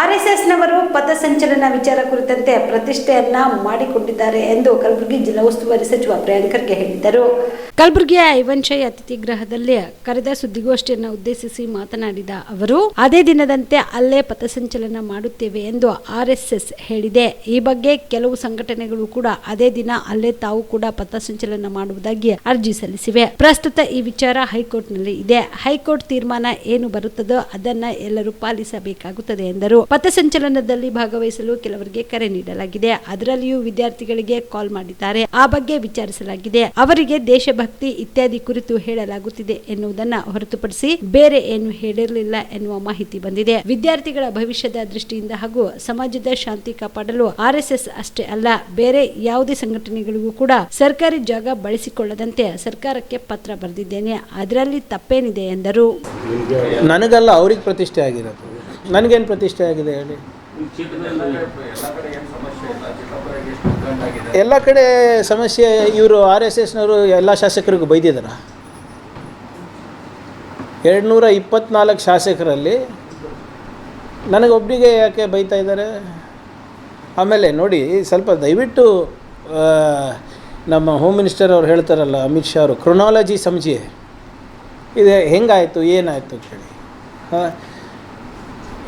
ಆರ್ಎಸ್ಎಸ್ನವರು ಪಥಸಂಚಲನ ವಿಚಾರ ಕುರಿತಂತೆ ಪ್ರತಿಷ್ಠೆಯನ್ನ ಮಾಡಿಕೊಂಡಿದ್ದಾರೆ ಎಂದು ಕಲಬುರಗಿ ಜಿಲ್ಲಾ ಉಸ್ತುವಾರಿ ಸಚಿವ ಪ್ರಿಯಾಂಕರ್ಗೆ ಹೇಳಿದರು ಕಲಬುರಗಿಯ ಅತಿಥಿ ಗೃಹದಲ್ಲಿ ಕರೆದ ಸುದ್ದಿಗೋಷ್ಠಿಯನ್ನು ಉದ್ದೇಶಿಸಿ ಮಾತನಾಡಿದ ಅವರು, ಅದೇ ದಿನದಂತೆ ಅಲ್ಲೇ ಪಥಸಂಚಲನ ಮಾಡುತ್ತೇವೆ ಎಂದು ಆರ್ಎಸ್ಎಸ್ ಹೇಳಿದೆ. ಈ ಬಗ್ಗೆ ಕೆಲವು ಸಂಘಟನೆಗಳು ಕೂಡ ಅದೇ ದಿನ ಅಲ್ಲೇ ತಾವು ಕೂಡ ಪಥಸಂಚಲನ ಮಾಡುವುದಾಗಿ ಅರ್ಜಿ ಸಲ್ಲಿಸಿವೆ. ಪ್ರಸ್ತುತ ಈ ವಿಚಾರ ಹೈಕೋರ್ಟ್ನಲ್ಲಿ ಇದೆ. ಹೈಕೋರ್ಟ್ ತೀರ್ಮಾನ ಏನು ಬರುತ್ತದೋ ಅದನ್ನ ಎಲ್ಲರೂ ಪಾಲಿಸಬೇಕಾಗುತ್ತದೆ ಎಂದರು. ಪಥಸಂಚಲನದಲ್ಲಿ ಭಾಗವಹಿಸಲು ಕೆಲವರಿಗೆ ಕರೆ ನೀಡಲಾಗಿದೆ. ಅದರಲ್ಲಿಯೂ ವಿದ್ಯಾರ್ಥಿಗಳಿಗೆ ಕಾಲ್ ಮಾಡಿದ್ದಾರೆ. ಆ ಬಗ್ಗೆ ವಿಚಾರಿಸಲಾಗಿದೆ. ಅವರಿಗೆ ದೇಶಭಕ್ತಿ ಇತ್ಯಾದಿ ಕುರಿತು ಹೇಳಲಾಗುತ್ತಿದೆ ಎನ್ನುವುದನ್ನ ಹೊರತುಪಡಿಸಿ ಬೇರೆ ಏನು ಹೇಳಿರಲಿಲ್ಲ ಎನ್ನುವ ಮಾಹಿತಿ ಬಂದಿದೆ. ವಿದ್ಯಾರ್ಥಿಗಳ ಭವಿಷ್ಯದ ದೃಷ್ಟಿಯಿಂದ ಹಾಗೂ ಸಮಾಜದ ಶಾಂತಿ ಕಾಪಾಡಲು ಆರ್ಎಸ್ಎಸ್ ಅಷ್ಟೇ ಅಲ್ಲ, ಬೇರೆ ಯಾವುದೇ ಸಂಘಟನೆಗಳಿಗೂ ಕೂಡ ಸರ್ಕಾರಿ ಜಾಗ ಬಳಸಿಕೊಳ್ಳದಂತೆ ಸರ್ಕಾರಕ್ಕೆ ಪತ್ರ ಬರೆದಿದ್ದೇನೆ. ಅದರಲ್ಲಿ ತಪ್ಪೇನಿದೆ ಎಂದರು. ನನಗಲ್ಲ, ಅವ್ರಿಗೆ ಪ್ರತಿಷ್ಠೆ ಆಗಿರೋದು. ನನಗೇನು ಪ್ರತಿಷ್ಠೆ ಆಗಿದೆ ಹೇಳಿ. ಎಲ್ಲ ಕಡೆ ಸಮಸ್ಯೆ, ಇವರು ಆರ್ ಎಸ್ ಎಸ್ನವರು ಎಲ್ಲ ಶಾಸಕರಿಗೂ ಬೈದಿದ್ದಾರ ಎರಡು ನೂರ ಇಪ್ಪತ್ನಾಲ್ಕು ಶಾಸಕರಲ್ಲಿ ನನಗೊಬ್ಬರಿಗೆ ಯಾಕೆ ಬೈತಾ ಇದ್ದಾರೆ? ಆಮೇಲೆ ನೋಡಿ, ಸ್ವಲ್ಪ ದಯವಿಟ್ಟು ನಮ್ಮ ಹೋಮ್ ಮಿನಿಸ್ಟರ್ ಅವ್ರು ಹೇಳ್ತಾರಲ್ಲ, ಅಮಿತ್ ಶಾ ಅವರು ಕ್ರೊನಾಲಜಿ ಸಮಜಿ. ಇದು ಹೆಂಗಾಯಿತು, ಏನಾಯಿತು ಕೇಳಿ ಹಾಂ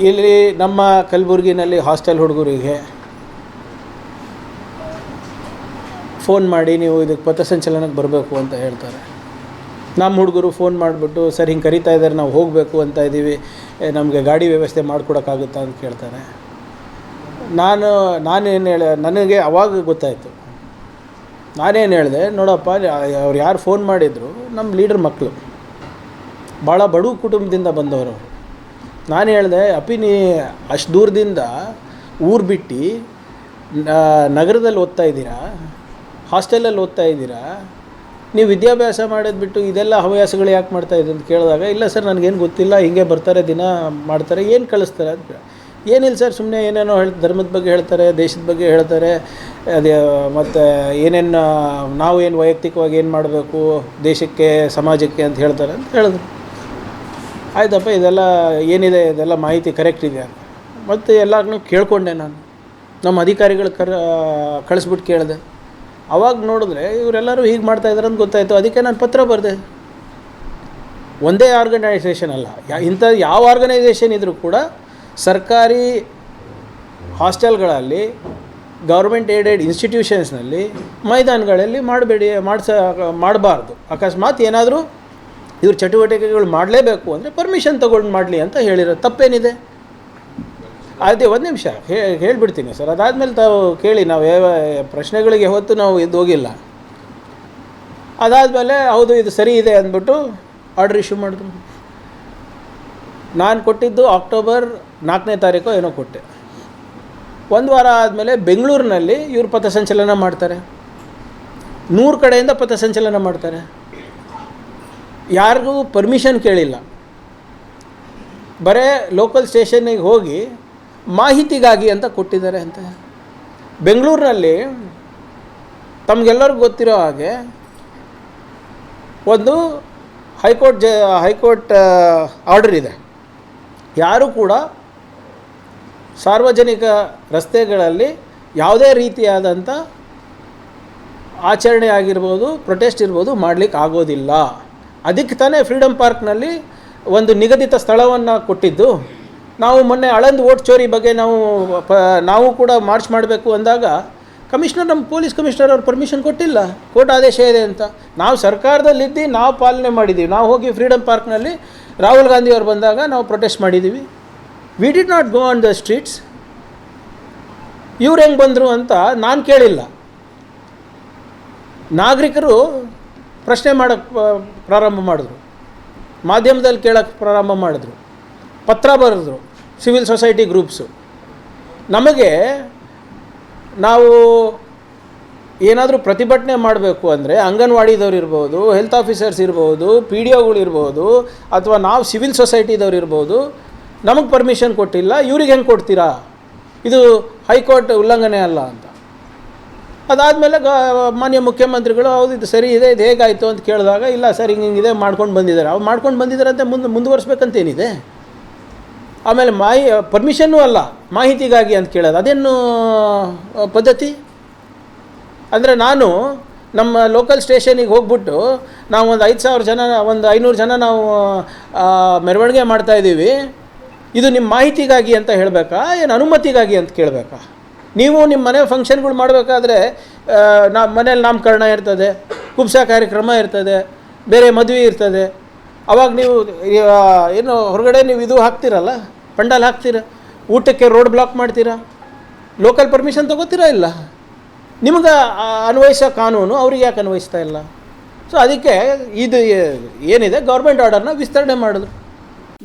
ಇಲ್ಲಿ ನಮ್ಮ ಕಲಬುರ್ಗಿನಲ್ಲಿ ಹಾಸ್ಟೆಲ್ ಹುಡುಗರಿಗೆ ಫೋನ್ ಮಾಡಿ ನೀವು ಇದಕ್ಕೆ ಪಥಸಂಚಲನಕ್ಕೆ ಬರಬೇಕು ಅಂತ ಹೇಳ್ತಾರೆ. ನಮ್ಮ ಹುಡುಗರು ಫೋನ್ ಮಾಡಿಬಿಟ್ಟು, ಸರ್, ಹಿಂಗೆ ಕರಿತಾ ಇದ್ದಾರೆ, ನಾವು ಹೋಗಬೇಕು ಅಂತ ಇದ್ದೀವಿ. ನಮಗೆ ಗಾಡಿ ವ್ಯವಸ್ಥೆ ಮಾಡಿಕೊಡೋಕ್ಕಾಗುತ್ತಾ? ಅಂತ ಕೇಳ್ತಾರೆ. ನಾನು, ನಾನೇನು ಹೇಳ, ನನಗೆ ಅವಾಗ ಗೊತ್ತಾಯಿತು. ನಾನೇನು ಹೇಳಿದೆ, ನೋಡಪ್ಪ, ಅವ್ರು ಯಾರು ಫೋನ್ ಮಾಡಿದ್ರು, ನಮ್ಮ ಲೀಡರ್ ಮಕ್ಕಳು. ಭಾಳ ಬಡವ ಕುಟುಂಬದಿಂದ ಬಂದವರು ನಾನು ಹೇಳಿದೆ, ಅಪ್ಪಿ ನೀ ಅಷ್ಟು ದೂರದಿಂದ ಊರು ಬಿಟ್ಟು ನಗರದಲ್ಲಿ ಓದ್ತಾ ಇದ್ದೀರಾ? ಹಾಸ್ಟೆಲಲ್ಲಿ ಓದ್ತಾ ಇದ್ದೀರಾ? ನೀವು ವಿದ್ಯಾಭ್ಯಾಸ ಮಾಡೋದು ಬಿಟ್ಟು ಇದೆಲ್ಲ ಹವ್ಯಾಸಗಳು ಯಾಕೆ ಮಾಡ್ತಾ ಅಂತ ಕೇಳಿದಾಗ, ಇಲ್ಲ ಸರ್, ನನಗೇನು ಗೊತ್ತಿಲ್ಲ, ಹಿಂಗೆ ಬರ್ತಾರೆ, ದಿನ ಮಾಡ್ತಾರೆ, ಏನು ಕಳಿಸ್ತಾರೆ ಅಂತ ಏನಿಲ್ಲ ಸರ್ ಸುಮ್ಮನೆ ಏನೇನೋ ಹೇಳ್, ಧರ್ಮದ ಬಗ್ಗೆ ಹೇಳ್ತಾರೆ, ದೇಶದ ಬಗ್ಗೆ ಹೇಳ್ತಾರೆ, ಅದೇ, ಮತ್ತು ಏನೇನು ನಾವು ಏನು ವೈಯಕ್ತಿಕವಾಗಿ ಏನು ಮಾಡಬೇಕು, ದೇಶಕ್ಕೆ, ಸಮಾಜಕ್ಕೆ ಅಂತ ಹೇಳ್ತಾರೆ ಅಂತ ಹೇಳಿದ್ರು. ಆಯ್ತಪ್ಪ, ಇದೆಲ್ಲ ಏನಿದೆ, ಇದೆಲ್ಲ ಮಾಹಿತಿ ಕರೆಕ್ಟ್ ಇದೆ ಅಂತ. ಮತ್ತು ಎಲ್ಲರನ್ನೂ ಕೇಳಿಕೊಂಡೆ ನಾನು. ನಮ್ಮ ಅಧಿಕಾರಿಗಳು ಕರ ಕಳಿಸ್ಬಿಟ್ಟು ಕೇಳಿದೆ. ಅವಾಗ ನೋಡಿದ್ರೆ ಇವರೆಲ್ಲರೂ ಹೀಗೆ ಮಾಡ್ತಾ ಇದ್ದಾರೆ ಅಂತ ಗೊತ್ತಾಯಿತು. ಅದಕ್ಕೆ ನಾನು ಪತ್ರ ಬರೆದೆ. ಒಂದೇ ಆರ್ಗನೈಸೇಷನ್ ಅಲ್ಲ. ಯಾ, ಇಂಥ ಯಾವ ಆರ್ಗನೈಸೇಷನ್ ಇದ್ದರೂ ಕೂಡ ಸರ್ಕಾರಿ ಹಾಸ್ಟೆಲ್ಗಳಲ್ಲಿ ಗೌರ್ಮೆಂಟ್ ಏಡೆಡ್ ಇನ್ಸ್ಟಿಟ್ಯೂಷನ್ಸ್ನಲ್ಲಿ ಮೈದಾನಗಳಲ್ಲಿ ಮಾಡಬೇಡಿ, ಮಾಡಿಸ, ಮಾಡಬಾರ್ದು. ಅಕಸ್ಮಾತ್ ಏನಾದರೂ ಇವ್ರ ಚಟುವಟಿಕೆಗಳು ಮಾಡಲೇಬೇಕು ಅಂದರೆ ಪರ್ಮಿಷನ್ ತೊಗೊಂಡು ಮಾಡಲಿ ಅಂತ ಹೇಳಿರೋ ತಪ್ಪೇನಿದೆ. ಅದೇ ಒಂದು ನಿಮಿಷ. ಹೇಳಿಬಿಡ್ತೀನಿ ಸರ್. ಅದಾದಮೇಲೆ ತಾವು ಕೇಳಿ, ನಾವು ಯಾವ, ಪ್ರಶ್ನೆಗಳಿಗೆ ಹೊತ್ತು ನಾವು ಇದು ಹೋಗಿಲ್ಲ. ಅದಾದಮೇಲೆ, ಹೌದು, ಇದು ಸರಿ ಇದೆ ಅಂದ್ಬಿಟ್ಟು ಆರ್ಡ್ರ್ ಇಶ್ಯೂ ಮಾಡಿದ್ರು. ನಾನು ಕೊಟ್ಟಿದ್ದು ಅಕ್ಟೋಬರ್ ನಾಲ್ಕನೇ ತಾರೀಕು ಏನೋ ಕೊಟ್ಟೆ. ಒಂದು ವಾರ ಆದಮೇಲೆ ಬೆಂಗಳೂರಿನಲ್ಲಿ ಇವರು ಪಥಸಂಚಲನ ಮಾಡ್ತಾರೆ. ನೂರು ಕಡೆಯಿಂದ ಪಥಸಂಚಲನ ಮಾಡ್ತಾರೆ. ಯಾರಿಗೂ ಪರ್ಮಿಷನ್ ಕೇಳಿಲ್ಲ. ಬರೇ ಲೋಕಲ್ ಸ್ಟೇಷನ್ನಿಗೆ ಹೋಗಿ ಮಾಹಿತಿಗಾಗಿ ಅಂತ ಕೊಟ್ಟಿದ್ದಾರೆ ಅಂತ. ಬೆಂಗಳೂರಿನಲ್ಲಿ ತಮಗೆಲ್ಲರಿಗೂ ಗೊತ್ತಿರೋ ಹಾಗೆ ಒಂದು ಹೈಕೋರ್ಟ್ ಜ, ಹೈಕೋರ್ಟ್ ಆರ್ಡರ್ ಇದೆ. ಯಾರೂ ಕೂಡ ಸಾರ್ವಜನಿಕ ರಸ್ತೆಗಳಲ್ಲಿ ಯಾವುದೇ ರೀತಿಯಾದಂಥ ಆಚರಣೆ ಆಗಿರ್ಬೋದು ಪ್ರೊಟೆಸ್ಟ್ ಇರ್ಬೋದು ಮಾಡಲಿಕ್ಕೆ ಆಗೋದಿಲ್ಲ ಅದಕ್ಕೆ ತಾನೇ ಫ್ರೀಡಮ್ ಪಾರ್ಕ್ನಲ್ಲಿ ಒಂದು ನಿಗದಿತ ಸ್ಥಳವನ್ನು ಕೊಟ್ಟಿದ್ದು. ನಾವು ಮೊನ್ನೆ ಅಳಂದು ಓಟ್ ಚೋರಿ ಬಗ್ಗೆ ನಾವು, ಪ, ನಾವು ಕೂಡ ಮಾರ್ಚ್ ಮಾಡಬೇಕು ಅಂದಾಗ ಕಮಿಷನರ್, ನಮ್ಮ ಪೊಲೀಸ್ ಕಮಿಷನರ್ ಅವ್ರು ಪರ್ಮಿಷನ್ ಕೊಟ್ಟಿಲ್ಲ. ಕೋರ್ಟ್ ಆದೇಶ ಇದೆ ಅಂತ. ನಾವು ಸರ್ಕಾರದಲ್ಲಿದ್ದು ನಾವು ಪಾಲನೆ ಮಾಡಿದ್ದೀವಿ ನಾವು ಹೋಗಿ ಫ್ರೀಡಮ್ ಪಾರ್ಕ್ನಲ್ಲಿ ರಾಹುಲ್ ಗಾಂಧಿ ಅವರು ಬಂದಾಗ ನಾವು ಪ್ರೊಟೆಸ್ಟ್ ಮಾಡಿದ್ದೀವಿ we did not go on the streets ಇವ್ರು ಹೆಂಗೆ ಬಂದರು ಅಂತ ನಾನು ಕೇಳಿಲ್ಲ. ನಾಗರಿಕರು ಪ್ರಶ್ನೆ ಮಾಡೋಕ್ಕೆ ಪ್ರಾರಂಭ ಮಾಡಿದ್ರು. ಮಾಧ್ಯಮದಲ್ಲಿ ಕೇಳೋಕ್ಕೆ ಪ್ರಾರಂಭ ಮಾಡಿದ್ರು. ಪತ್ರ ಬರೆದ್ರು, ಸಿವಿಲ್ ಸೊಸೈಟಿ ಗ್ರೂಪ್ಸು. ನಮಗೆ ನಾವು ಏನಾದರೂ ಪ್ರತಿಭಟನೆ ಮಾಡಬೇಕು ಅಂದರೆ ಅಂಗನವಾಡಿದವ್ರು ಇರ್ಬೋದು ಹೆಲ್ತ್ ಆಫೀಸರ್ಸ್ ಇರ್ಬೋದು ಪಿ ಡಿ ಒಗಳು ಇರ್ಬೋದು, ಅಥವಾ ನಾವು ಸಿವಿಲ್ ಸೊಸೈಟಿದವ್ರು ಇರ್ಬೋದು, ನಮಗೆ ಪರ್ಮಿಷನ್ ಕೊಟ್ಟಿಲ್ಲ, ಇವ್ರಿಗೆ ಹೆಂಗೆ ಕೊಡ್ತೀರಾ? ಇದು ಹೈಕೋರ್ಟ್ ಉಲ್ಲಂಘನೆ ಅಲ್ಲ ಅಂತ. ಅದಾದಮೇಲೆ ಗ ಮಾನ್ಯ ಮುಖ್ಯಮಂತ್ರಿಗಳು, ಹೌದು, ಇದು ಸರಿ ಇದೆ, ಇದು ಹೇಗಾಯಿತು ಅಂತ ಕೇಳಿದಾಗ, ಇಲ್ಲ ಸರಿ, ಹಿಂಗೆ ಹಿಂಗಿದೆ ಮಾಡ್ಕೊಂಡು ಬಂದಿದ್ದಾರೆ. ಅವ್ರು ಮಾಡ್ಕೊಂಡು ಬಂದಿದ್ದಾರೆ ಅಂತ ಮುಂದೆ ಮುಂದುವರ್ಸ್ಬೇಕಂತೇನಿದೆ. ಆಮೇಲೆ ಮಾಹಿ ಪರ್ಮಿಷನ್ನೂ ಅಲ್ಲ, ಮಾಹಿತಿಗಾಗಿ ಅಂತ ಕೇಳೋದು. ಅದೇನು ಪದ್ಧತಿ? ಅಂದರೆ ನಾನು ನಮ್ಮ ಲೋಕಲ್ ಸ್ಟೇಷನಿಗೆ ಹೋಗ್ಬಿಟ್ಟು, ನಾವು ಒಂದು ಐದು ಸಾವಿರ ಜನ, ಒಂದು ಐನೂರು ಜನ ನಾವು ಮೆರವಣಿಗೆ ಮಾಡ್ತಾಯಿದ್ದೀವಿ ಇದು ನಿಮ್ಮ ಮಾಹಿತಿಗಾಗಿ ಅಂತ ಹೇಳಬೇಕಾ, ಏನು ಅನುಮತಿಗಾಗಿ ಅಂತ ಕೇಳಬೇಕಾ? ನೀವು ನಿಮ್ಮ ಮನೆ ಫಂಕ್ಷನ್ಗಳು ಮಾಡಬೇಕಾದ್ರೆ ನಮ್ಮ ಮನೇಲಿ ನಾಮಕರಣ ಇರ್ತದೆ, ಕುಬ್ಸ ಕಾರ್ಯಕ್ರಮ ಇರ್ತದೆ, ಬೇರೆ ಮದುವೆ ಇರ್ತದೆ. ಅವಾಗ ನೀವು ಏನು, ಹೊರಗಡೆ ನೀವು ಇದು ಹಾಕ್ತೀರಲ್ಲ? ಪಂಡಲ್ ಹಾಕ್ತೀರ? ಊಟಕ್ಕೆ ರೋಡ್ ಬ್ಲಾಕ್ ಮಾಡ್ತೀರಾ? ಲೋಕಲ್ ಪರ್ಮಿಷನ್ ತಗೋತೀರಾ ಇಲ್ಲ? ನಿಮ್ಗೆ ಅನ್ವಯಿಸೋ ಕಾನೂನು ಅವ್ರಿಗೆ ಯಾಕೆ ಅನ್ವಯಿಸ್ತಾ ಇಲ್ಲ? ಸೊ ಅದಕ್ಕೆ ಇದು ಏನಿದೆ? ಗೌರ್ಮೆಂಟ್ ಆರ್ಡರ್ನ ವಿಸ್ತರಣೆ ಮಾಡಿದ್ರು